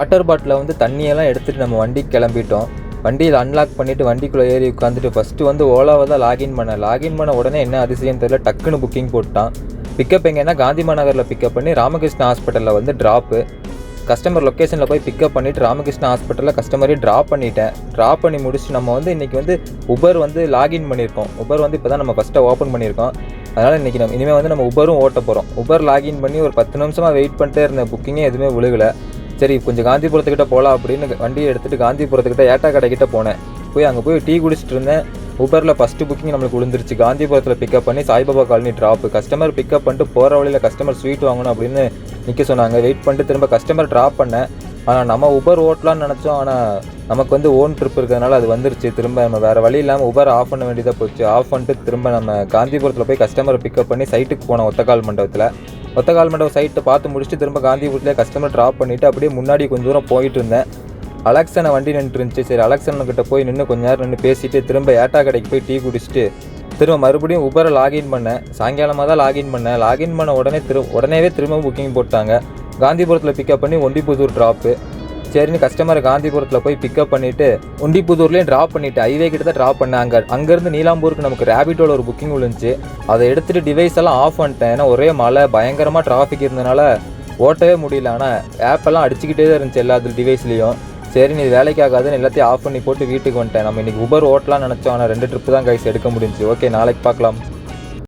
Water bottle வந்து தண்ணியெல்லாம் எடுத்துகிட்டு நம்ம வண்டிக்கு கிளம்பிட்டோம். வண்டியில் அன்லாக் பண்ணிவிட்டு வண்டிக்குள்ளே ஏறி உட்காந்துட்டு ஃபஸ்ட்டு வந்து ஓலாவை தான் லாகின் பண்ணேன். லாகின் பண்ண உடனே என்ன அதிசயம் தெரியல டக்குன்னு புக்கிங் போட்டான். பிக்கப் எங்கன்னா காந்தி மாநகரில் பிக்கப் பண்ணி ராமகிருஷ்ணா ஹாஸ்பிட்டலில் வந்து ட்ராப்பு கஸ்டமர் லொக்கேஷனில் போய் பிக்கப் பண்ணிவிட்டு ராமகிருஷ்ணா ஹாஸ்பிட்டலில் கஸ்டமரையும் ட்ராப் பண்ணிட்டேன். ட்ராப் பண்ணி முடிச்சுட்டு நம்ம வந்து இன்றைக்கி வந்து உபர் வந்து லாகின் பண்ணியிருக்கோம். உபர் வந்து இப்போ தான் நம்ம ஃபஸ்ட்டாக ஓப்பன் பண்ணியிருக்கோம். அதனால் இன்றைக்கி நம்ம இனிமேல் வந்து நம்ம உபரும் ஓட்ட போகிறோம் உபர் லாகின் பண்ணி ஒரு பத்து நிமிஷமாக வெயிட் பண்ணிட்டே இருந்த புக்கிங்கே எதுவுமே விழுகலை. சரி கொஞ்சம் காந்திபுரத்துக்கிட்ட போகலாம் அப்படின்னு வண்டியை எடுத்துகிட்டு காந்திபுரத்துக்கிட்ட ஏட்டா கடைக்கிட்ட போனேன். போய் அங்கே போய் டீ குடிச்சிட்டு இருந்தேன். ஊபரில் ஃபஸ்ட்டு புக்கிங் நம்மளுக்கு விழுந்துருச்சு. காந்திபுரத்தில் பிக்கப் பண்ணி Saibaba colony drop customer pickup பண்ணிட்டு போகிற வழியில் கஸ்டமர் ஸ்வீட் வாங்கணும் அப்படின்னு நிற்க சொன்னாங்க. வெயிட் பண்ணிட்டு திரும்ப கஸ்டமர் ட்ராப் பண்ணேன். ஆனால் நம்ம உபர் ஓட்டலாம்னு நினச்சோம். ஆனால் நமக்கு வந்து ஓன் ட்ரிப் இருக்கிறதுனால அது வந்துருச்சு. திரும்ப நம்ம வேறு வழி இல்லாமல் உபர் ஆஃப் பண்ண வேண்டியதாக போச்சு. ஆஃப் பண்ணிட்டு திரும்ப நம்ம காந்திபுரத்தில் போய் கஸ்டமரை பிக்கப் பண்ணி சைட்டுக்கு போனோம் ஒத்தக்கால் மண்டபத்தில். ஒத்தகால் மண்டபம் சைட்டை பார்த்து முடிச்சுட்டு திரும்ப காந்திபுரத்துலேயே கஸ்டமர் ட்ராப் பண்ணிவிட்டு அப்படியே முன்னாடி கொஞ்சம் தூரம் போயிட்டு இருந்தேன். அலெக்சனை வண்டி நின்றுருந்துச்சு. சரி அலெக்சன் கிட்ட போய் நின்று கொஞ்ச நேரம் நின்று பேசிட்டு திரும்ப ஏட்டா கடைக்கு போய் டீ குடிச்சிட்டு திரும்ப மறுபடியும் உபரை லாகின் பண்ணேன். சாயங்காலமாக தான் லாகின் பண்ணேன். லாகின் பண்ண உடனே திரு உடனேவே திரும்ப புக்கிங் போட்டாங்க. காந்திபுரத்தில் பிக்கப் பண்ணி ஒண்டிபுதூர் ட்ராப்பு சரின்னு கஸ்டமரை காந்திபுரத்தில் போய் பிக்கப் பண்ணிவிட்டு உண்டிப்புதூர்லேயும் ட்ராப் பண்ணிவிட்டு ஹைவே கிட்ட தான் ட்ராப் பண்ணேன் அங்கே அங்கேருந்து நீலாம்பூருக்கு நமக்கு ரேபிட்டோட ஒரு புக்கிங் விழுந்துச்சு. அதை எடுத்துகிட்டு டிவைஸ் எல்லாம் ஆஃப் பண்ணிட்டேன். ஏன்னா ஒரே மழை பயங்கரமாக டிராஃபிக் இருந்தனால ஓட்டவே முடியல. ஆனால் ஆப்பெல்லாம் அடிச்சுக்கிட்டே தான் இருந்துச்சு எல்லா டிவைஸ்லேயும் சரி நீ வேலைக்கு ஆகாதுன்னு எல்லாத்தையும் ஆஃப் பண்ணி போட்டு வீட்டுக்கு வந்துட்டேன். நம்ம இன்றைக்கி உபர் ஓட்டலாம்னு நினச்சோம். ஆனால் ரெண்டு ட்ரிப்பு தான் கைஸ் எடுக்க முடிஞ்சு ஓகே நாளைக்கு பார்க்கலாம்.